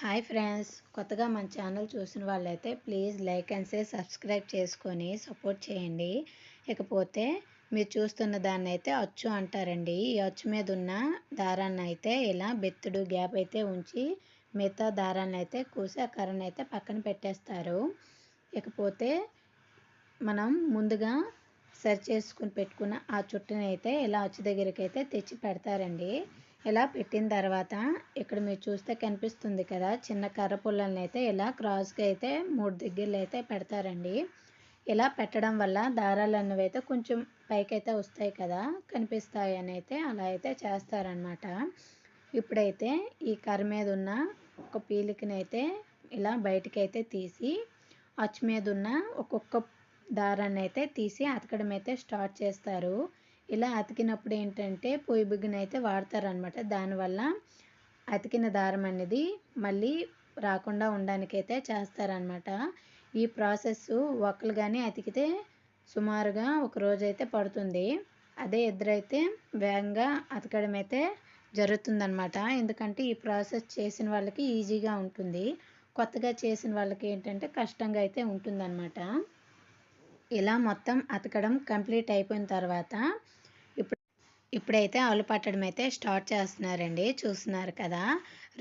Hi friends కొత్తగా మన channel చూసిన వాళ్ళైతే please like and share subscribe చేసుకొని సపోర్ట్ చేయండి. ఇకపోతే మీరు చూస్తున్న దాన్ని అయితే అచ్చు అంటారండి. ఈ అచ్చు మీద ఉన్న దారాన్ని అయితే ఇలా బెత్తుడు గ్యాప్ అయితే ఉంచి మిగతా దారాన్ని అయితే కూసి ఆ కర్రను అయితే పక్కన పెట్టేస్తారు. ఇకపోతే మనం ముందుగా సరి చేసుకుని పెట్టుకున్న ఆ చుట్టని అయితే ఇలా అచ్చు దగ్గరికి అయితే తెచ్చి పెడతారండి. ఇలా పెట్టిన తర్వాత ఇక్కడ మీరు చూస్తే కనిపిస్తుంది కదా చిన్న కర్ర పుల్లల్ని అయితే ఇలా క్రాస్గా అయితే మూడు దగ్గరలు అయితే పెడతారండి. ఇలా పెట్టడం వల్ల దారాలు అన్నవి అయితే కొంచెం పైకైతే వస్తాయి కదా కనిపిస్తాయి అని అయితే అలా అయితే చేస్తారనమాట ఇప్పుడైతే ఈ కర్ర మీద ఉన్న ఒక పీలికని అయితే ఇలా బయటికి అయితే తీసి అచ్చు మీద ఉన్న ఒక్కొక్క దారాన్ని అయితే తీసి అతకడం అయితే స్టార్ట్ చేస్తారు. ఇలా అతికినప్పుడు ఏంటంటే పొయ్యి బిగ్గున అయితే వాడతారనమాట దానివల్ల అతికిన దారం అనేది మళ్ళీ రాకుండా ఉండడానికైతే చేస్తారనమాట ఈ ప్రాసెస్ ఒక్కలు కానీ అతికితే సుమారుగా ఒక రోజు అయితే పడుతుంది. అదే ఇద్దరైతే వేగంగా అతకడం అయితే జరుగుతుందనమాట ఎందుకంటే ఈ ప్రాసెస్ చేసిన వాళ్ళకి ఈజీగా ఉంటుంది. కొత్తగా చేసిన వాళ్ళకి ఏంటంటే కష్టంగా అయితే ఉంటుందన్నమాట. ఇలా మొత్తం అతకడం కంప్లీట్ అయిపోయిన తర్వాత ఇప్పుడైతే ఆలు పట్టడం అయితే స్టార్ట్ చేస్తున్నారండి. చూస్తున్నారు కదా.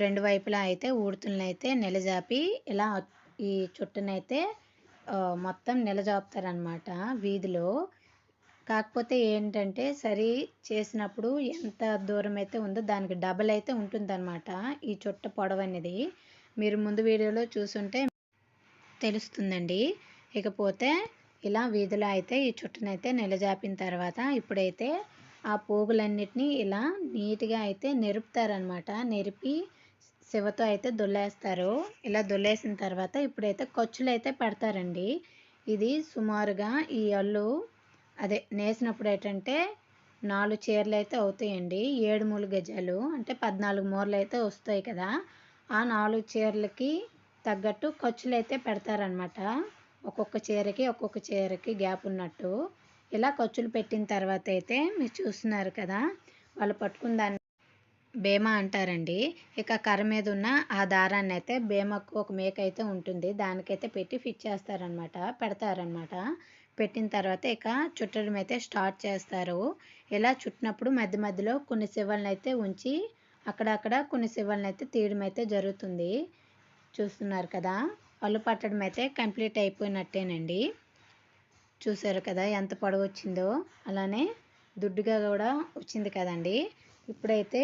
రెండు వైపులా అయితే ఊడుతులను అయితే నిలజాపి ఇలా ఈ చుట్టనైతే మొత్తం నిలజాపుతారనమాట వీధిలో. కాకపోతే ఏంటంటే సరి చేసినప్పుడు ఎంత దూరం అయితే ఉందో దానికి డబల్ అయితే ఉంటుందన్నమాట ఈ చుట్ట పొడవు అనేది. మీరు ముందు వీడియోలో చూసుంటే తెలుస్తుందండి. ఇకపోతే ఇలా వీధిలో అయితే ఈ చుట్టనైతే నిలజాపిన తర్వాత ఇప్పుడైతే ఆ పోగులన్నిటినీ ఇలా నీట్గా అయితే నెరుపుతారనమాట నెరిపి శివతో అయితే దొల్లేస్తారు. ఇలా దొల్లేసిన తర్వాత ఇప్పుడైతే ఖర్చులు అయితే పెడతారండి. ఇది సుమారుగా ఈ అల్లు అదే నేసినప్పుడు ఏంటంటే నాలుగు చీరలు అయితే అవుతాయండి. ఏడు మూడు గజాలు అంటే పద్నాలుగు మూరలు అయితే వస్తాయి కదా. ఆ నాలుగు చీరలకి తగ్గట్టు ఖర్చులు అయితే పెడతారనమాట ఒక్కొక్క చీరకి ఒక్కొక్క చీరకి గ్యాప్ ఉన్నట్టు. ఇలా ఖర్చులు పెట్టిన తర్వాత అయితే మీరు చూస్తున్నారు కదా వాళ్ళు పట్టుకున్న దాన్ని భీమా అంటారండి. ఇక కర్ర మీద ఉన్న ఆ దారాన్ని అయితే బేమకు ఒక మేక అయితే ఉంటుంది. దానికైతే పెట్టి ఫిట్ చేస్తారనమాట పెడతారనమాట పెట్టిన తర్వాత ఇక చుట్టడం అయితే స్టార్ట్ చేస్తారు. ఇలా చుట్టినప్పుడు మధ్య మధ్యలో కొన్ని శివలను అయితే ఉంచి అక్కడక్కడ కొన్ని శివలను అయితే తీయడం అయితే జరుగుతుంది. చూస్తున్నారు కదా అల్లు పట్టడం అయితే కంప్లీట్ అయిపోయినట్టేనండి. చూసారు కదా ఎంత పొడవు వచ్చిందో అలానే దుడ్డుగా కూడా వచ్చింది కదండి. ఇప్పుడైతే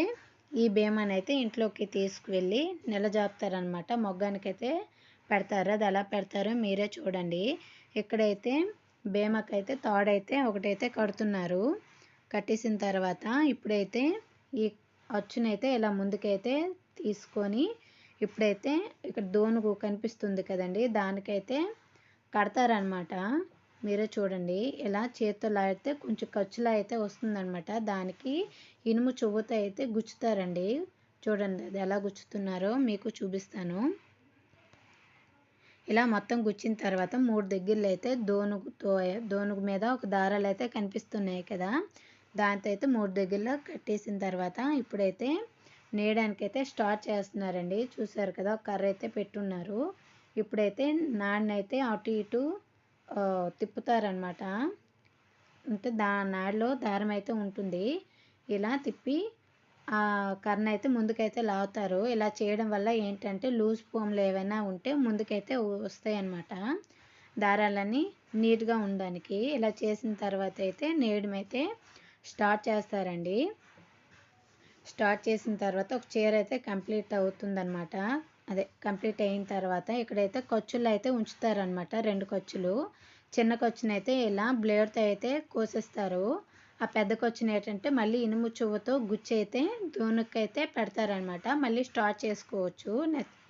ఈ బేమాని అయితే ఇంట్లోకి తీసుకువెళ్ళి నిలజాపుతారనమాట మొగ్గానికైతే పెడతారు. అది ఎలా పెడతారో మీరే చూడండి. ఇక్కడైతే బేమకైతే తాడైతే ఒకటైతే కడుతున్నారు. కట్టేసిన తర్వాత ఇప్పుడైతే ఈ అచ్చునైతే ఇలా ముందుకైతే తీసుకొని ఇప్పుడైతే ఇక్కడ దోనుగు కనిపిస్తుంది కదండి. దానికైతే కడతారనమాట మీరే చూడండి. ఇలా చేతితో లాడితే కొంచెం ఖర్చులా అయితే వస్తుందన్నమాట. దానికి ఇనుము చువ్వతో అయితే గుచ్చుతారండి. చూడండి అది ఎలా గుచ్చుతున్నారో మీకు చూపిస్తాను. ఇలా మొత్తం గుచ్చిన తర్వాత మూడు దగ్గరలో అయితే దోనుగుతో దోనుగు మీద ఒక దారాలు అయితే కనిపిస్తున్నాయి కదా. దాంతో అయితే మూడు దగ్గరలో కట్టేసిన తర్వాత ఇప్పుడైతే నేయడానికైతే స్టార్ట్ చేస్తున్నారండి. చూసారు కదా కర్ర అయితే పెట్టున్నారు. ఇప్పుడైతే నాన్నైతే అటు ఇటు తిప్పుతారనమాట అంటే దా నాడిలో దారం అయితే ఉంటుంది. ఇలా తిప్పి ఆ కర్ర అయితే ముందుకైతే లాగుతారు. ఇలా చేయడం వల్ల ఏంటంటే లూజ్ ఫోమ్లు ఏవైనా ఉంటే ముందుకైతే వస్తాయి అన్నమాట దారాలన్నీ నీట్గా ఉండడానికి. ఇలా చేసిన తర్వాత అయితే నేయడం అయితే స్టార్ట్ చేస్తారండి. స్టార్ట్ చేసిన తర్వాత ఒక చీర అయితే కంప్లీట్ అవుతుందన్నమాట. అదే కంప్లీట్ అయిన తర్వాత ఇక్కడైతే ఖర్చులు అయితే ఉంచుతారనమాట రెండు ఖర్చులు చిన్న ఖర్చునైతే ఇలా బ్లేడ్తో అయితే కోసేస్తారు. ఆ పెద్ద కొచ్చిన ఏంటంటే మళ్ళీ ఇనుము చువ్వతో గుచ్చి అయితే దూనుకైతే పెడతారనమాట మళ్ళీ స్టార్ట్ చేసుకోవచ్చు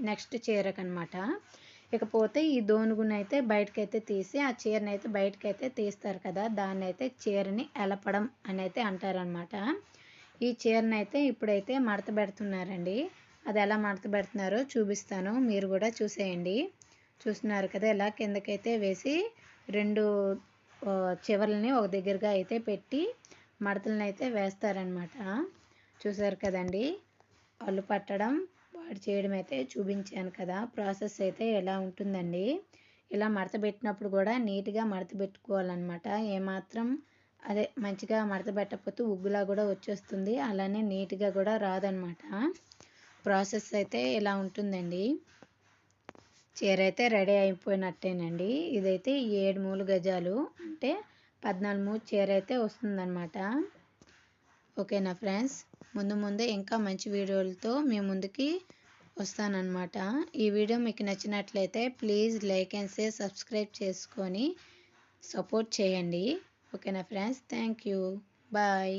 నెక్స్ట్ చీరకనమాట ఇకపోతే ఈ దోనుగునైతే బయటకైతే తీసి ఆ చీరని అయితే బయటకైతే తీస్తారు కదా దాన్ని అయితే చీరని ఎలపడం అని అయితే అంటారనమాట ఈ చీరనైతే అయితే ఇప్పుడైతే మడత పెడుతున్నారండి. అది ఎలా మడత పెడుతున్నారో చూపిస్తాను. మీరు కూడా చూసేయండి. చూస్తున్నారు కదా ఇలా కిందకైతే వేసి రెండు చివర్లని ఒక దగ్గరగా అయితే పెట్టి మడతలను అయితే వేస్తారనమాట చూసారు కదండి? అల్లు పట్టడం వాడు చేయడం అయితే చూపించాను కదా. ప్రాసెస్ అయితే ఎలా ఉంటుందండి? ఇలా మడత పెట్టినప్పుడు కూడా నీట్గా మడత పెట్టుకోవాలన్నమాట. ఏమాత్రం అదే మంచిగా మడత పెట్టకపోతే ఉగ్గులా కూడా వచ్చేస్తుంది. అలానే నీట్గా కూడా రాదనమాట ప్రాసెస్ అయితే ఇలా ఉంటుందండి. చీర అయితే రెడీ అయిపోయినట్టేనండి. ఇదైతే ఏడు మూడు గజాలు. అంటే పద్నాలుగు మూడు చీర అయితే వస్తుందన్నమాట. ఓకేనా ఫ్రెండ్స్? ముందు ముందు ఇంకా మంచి వీడియోలతో మీ ముందుకి వస్తానన్నమాట. ఈ వీడియో మీకు నచ్చినట్లయితే please like and share subscribe చేసుకొని సపోర్ట్ చేయండి. ఓకేనా ఫ్రెండ్స్? Thank you. బాయ్.